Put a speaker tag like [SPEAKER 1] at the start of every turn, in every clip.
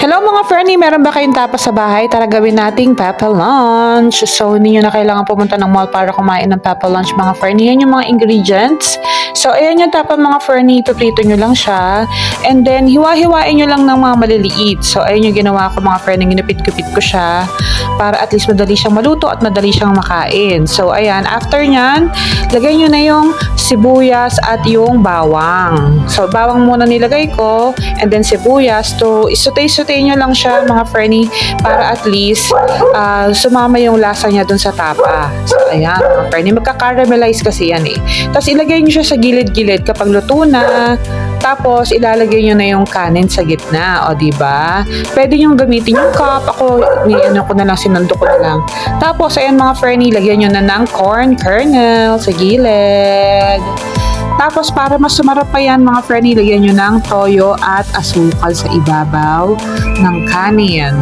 [SPEAKER 1] Hello mga Fernie, meron ba kayong tapas sa bahay? Tara gawin nating Papa Lunch. So, hindi nyo na kailangan pumunta ng mall para kumain ng Papa Lunch mga Fernie. Yan yung mga ingredients. So, ayan yung tapa mga Fernie. Ipiprito nyo lang siya. And then, hiwa-hiwain nyo lang ng mga maliliit. So, ayun yung ginawa ko mga Fernie. Ginupit-gupit ko siya para at least madali siyang maluto at madali siyang makain. So, ayan. After nyan, lagay nyo na yung sibuyas at yung bawang. So, bawang muna nilagay ko and then sibuyas to isutay-sutay nyo lang siya mga Fernie para at least ah, sumama yung lasa niya dun sa tapa. So, ayan mga Fernie. Magka-caramelize kasi yan eh. Tapos ilagay nyo siya sa gilid-gilid kapag luto na. Tapos, ilalagay nyo na yung kanin sa gitna. O, di ba? Pwede nyo gamitin yung cup. Ako, ni ano ko na lang, sinundo ko na lang. Tapos, ayan mga Fernie, lagyan nyo na ng corn kernel sa gilid. Tapos, para mas sumarap pa yan, mga Fernie, lagyan nyo ng toyo at asukal sa ibabaw ng kanin.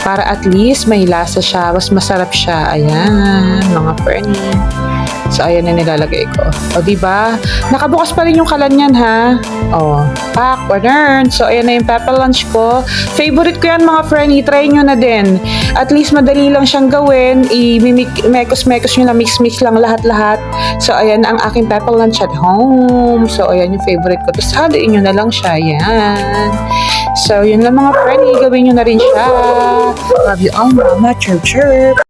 [SPEAKER 1] Para at least may lasa siya, mas masarap siya. Ayan, mga Fernie. So, ayan na nilalagay ko. O, di ba? Nakabukas pa rin yung kalan niyan, ha? O, pak, wanern. So, ayan na yung pepper lunch ko. Favorite ko yan, mga friend. I-try nyo na din. At least, madali lang siyang gawin. I-mekos-mekos nyo lang, mix-mix lang lahat-lahat. So, ayan ang aking pepper lunch at home. So, ayan yung favorite ko. Tapos, haluin nyo na lang siya. Ayan. So, yun lang mga friend. Gawin nyo na rin siya. Love you all, mama. Chirp, chirp.